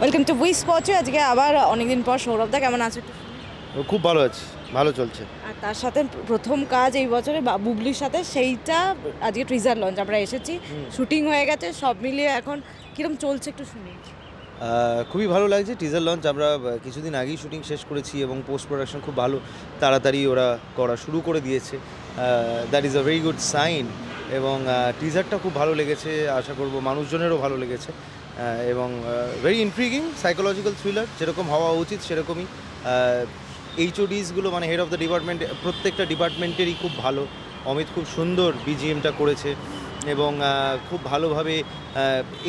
Welcome to we স্পটে আজকে আবার অনেকদিন পর সৌরভদা কেমন আছে খুব ভালো আছে ভালো চলছে। আর তার সাথে প্রথম কাজ এই বছরে বা- বুবলির সাথে সেইটা আজকে ট্রিজার লঞ্চ আমরা এসেছি শুটিং হয়ে গেছে সব মিলিয়ে এখন কিরম চলছে একটু শুনি। খুবই ভালো লাগছে টিজার লঞ্চ আমরা কিছুদিন আগেই শুটিং শেষ করেছি এবং পোস্ট প্রোডাকশন খুব ভালো তাড়াতাড়ি ওরা করা শুরু করে দিয়েছে। That is a very good sign এবং টিজারটা খুব ভালো লেগেছে আশা করব মানুষজনেরও ভালো লেগেছে। এবং ভেরি ইনট্রিগিং সাইকোলজিক্যাল থ্রিলার যেরকম হওয়া উচিত সেরকমই। এইচওডিসগুলো মানে হেড অফ দ্য ডিপার্টমেন্ট প্রত্যেকটা ডিপার্টমেন্টেরই খুব ভালো। অমিত খুব সুন্দর বিজিএমটা করেছে এবং খুব ভালোভাবে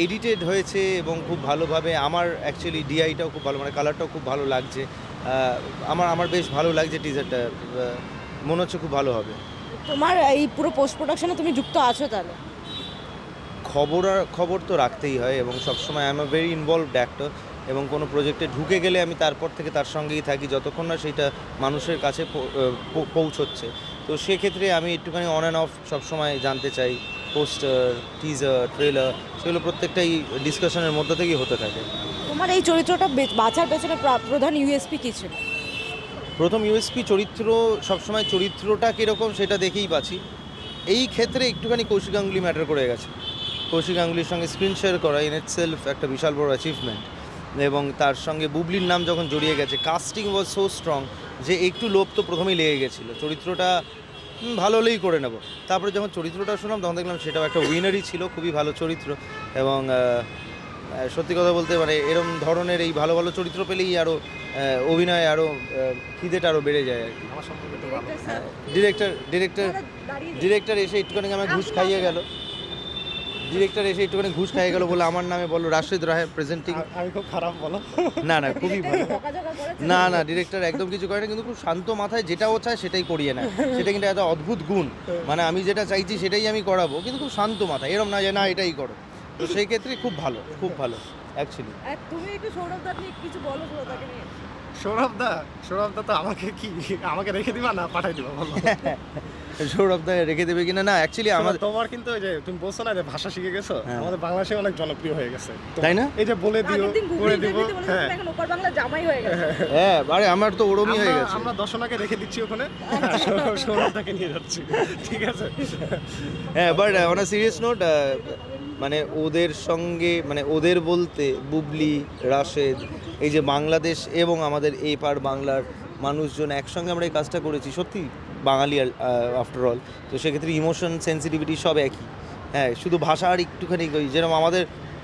এডিটেড হয়েছে এবং খুব ভালোভাবে আমার অ্যাকচুয়ালি ডিআইটাও খুব ভালো মানে কালারটাও খুব ভালো লাগছে। আমার আমার বেশ ভালো লাগছে টিজারটা মনে হচ্ছে খুব ভালো হবে। তোমার এই পুরো পোস্ট প্রোডাকশনে তুমি যুক্ত আছো তাহলে? খবর খবর তো রাখতেই হয় এবং সবসময় I am a very involved actor এবং কোনো প্রজেক্টে ঢুকে গেলে আমি তারপর থেকে তার সঙ্গেই থাকি যতক্ষণ না সেটা মানুষের কাছে পৌঁছচ্ছে। তো সেক্ষেত্রে আমি একটুখানি অন অ্যান্ড অফ সবসময় জানতে চাই পোস্টার টিজার ট্রেলার সেগুলো প্রত্যেকটাই ডিসকাশনের মধ্যে থেকেই হতে থাকে। তোমার এই চরিত্রটা বাঁচার পেছনে প্রা- প্রধান ইউএসপি কী ছিল? প্রথম ইউএসপি চরিত্র সবসময় চরিত্রটা কীরকম সেটা দেখেই বাঁচি এই ক্ষেত্রে একটুখানি কৌশিক গাঙ্গুলি ম্যাটার করে গেছে। কৌশিক গাঙ্গুলির সঙ্গে স্ক্রিন শেয়ার করা ইন ইট সেলফ একটা বিশাল বড় অ্যাচিভমেন্ট এবং তার সঙ্গে বুবলির নাম যখন জড়িয়ে গেছে কাস্টিং ওয়াজ সো স্ট্রং যে একটু লোভ তো প্রথমেই লেগে গেছিল। চরিত্রটা ভালো হলেই করে নেব। তারপরে যখন চরিত্রটা শুনলাম তখন দেখলাম সেটাও একটা উইনারই ছিল খুবই ভালো চরিত্র। এবং সত্যি কথা বলতে মানে এরম ধরনের এই ভালো ভালো চরিত্র পেলেই আরও অভিনয় আরও খিদেটা আরও বেড়ে যায় আর কি। ডিরেক্টর ডিরেক্টর ডিরেক্টর এসে একটুখানি আমার ঘুষ খাইয়ে গেল। ডিরেক্টর এসে একটুখানি ঘুষ খাইয়ে গেল বলে আমার নামে বলো রাশিদ রায় প্রেজেন্টিং আমি খুব খারাপ বলো। না না খুবই ভালো। না না ডিরেক্টর একদম কিছু করে না কিন্তু খুব শান্ত মাথায় যেটা ও চায় সেটাই করিয়ে নেয়। সেটা কিন্তু একটা অদ্ভুত গুণ। মানে আমি যেটা চাইছি সেটাই আমি করাবো কিন্তু খুব শান্ত মাথায়। এরম না যে না এটাই করো। তো সেই ক্ষেত্রে খুব ভালো খুব ভালো অ্যাকচুয়ালি তুমি একটু সৌরভদা নিয়ে কিছু বলো সৌরভদাকে নিয়ে। সৌরভ দা সৌরভ দা তো আমাকে কি আমাকে রেখে দিবা না পাঠাই দিবা বলো? সৌরভ দা রেখে দেবে কিনা? না অ্যাকচুয়ালি আমাদের তোমার কিন্তু ওই যে তুমি বলছো না যে ভাষা শিখে গেছো হ্যাঁ। আমাদের বাংলাদেশে অনেক জনপ্রিয় হয়ে গেছে। তাই না? এই যে বলে দিও করে দিব হ্যাঁ। এখন ওপার বাংলা জামাই হয়ে গেছে। হ্যাঁ আরে আমার তো ওরমই হয়ে গেছে। আমরা দর্শনাকে রেখে দিচ্ছি ওখানে। সৌরভ- সৌরভ দাকে নিয়ে যাচ্ছি। ঠিক আছে? হ্যাঁ but on a serious note মানে ওদের সঙ্গে মানে ওদের বলতে বুবলি রাশেদ এই যে বাংলাদেশ এবং আমাদের এই পার বাংলার মানুষজন একসঙ্গে আমরা এই কাজটা করেছি। সত্যি বাঙালি আফটার অল তো সেক্ষেত্রে ইমোশন সেন্সিটিভিটি সব একই। হ্যাঁ শুধু ভাষা আর একটুখানি ওই যেরকম আমাদের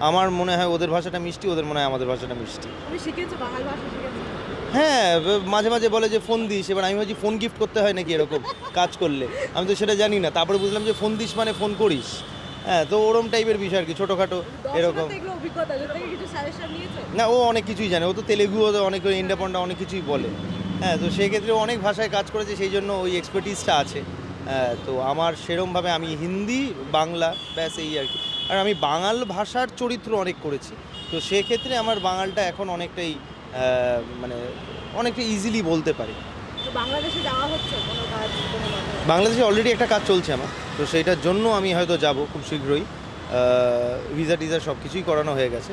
আমার মনে হয় ওদের ভাষাটা মিষ্টি ওদের মনে হয় আমাদের ভাষাটা মিষ্টি। হ্যাঁ মাঝে মাঝে বলে যে ফোন দিস এবার আমি ভাবছি ফোন গিফট করতে হয় নাকি এরকম কাজ করলে। আমি তো সেটা জানি না। তারপরে বুঝলাম যে ফোন দিস মানে ফোন করিস। হ্যাঁ তো ওরম টাইপের বিষয় আর কি ছোটোখাটো এরকম। না ও অনেক কিছুই জানে ও তো তেলেগু ও তো অনেক ইন্ডাপন্ডা অনেক কিছুই বলে। হ্যাঁ তো সেই ক্ষেত্রে ও অনেক ভাষায় কাজ করেছে সেই জন্য ওই এক্সপার্টিসটা আছে। হ্যাঁ তো আমার সেরমভাবে আমি হিন্দি বাংলা ব্যাস এই আর কি। আর আমি বাঙাল ভাষার চরিত্র অনেক করেছি। তো সেক্ষেত্রে আমার বাঙালটা এখন অনেকটাই মানে অনেকটা ইজিলি বলতে পারি। বাংলাদেশে যাওয়া হচ্ছে বাংলাদেশে অলরেডি একটা কাজ চলছে আমার। তো সেইটার জন্য আমি হয়তো যাব খুব শীঘ্রই। ভিসা টিজা সব কিছুই করানো হয়ে গেছে।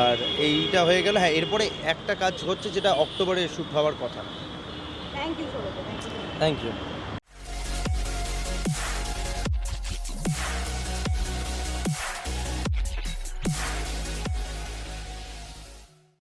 আর এইটা হয়ে গেল হ্যাঁ এরপরে একটা কাজ হচ্ছে যেটা অক্টোবরে শ্যুট হওয়ার কথা। Thank you thank you thank you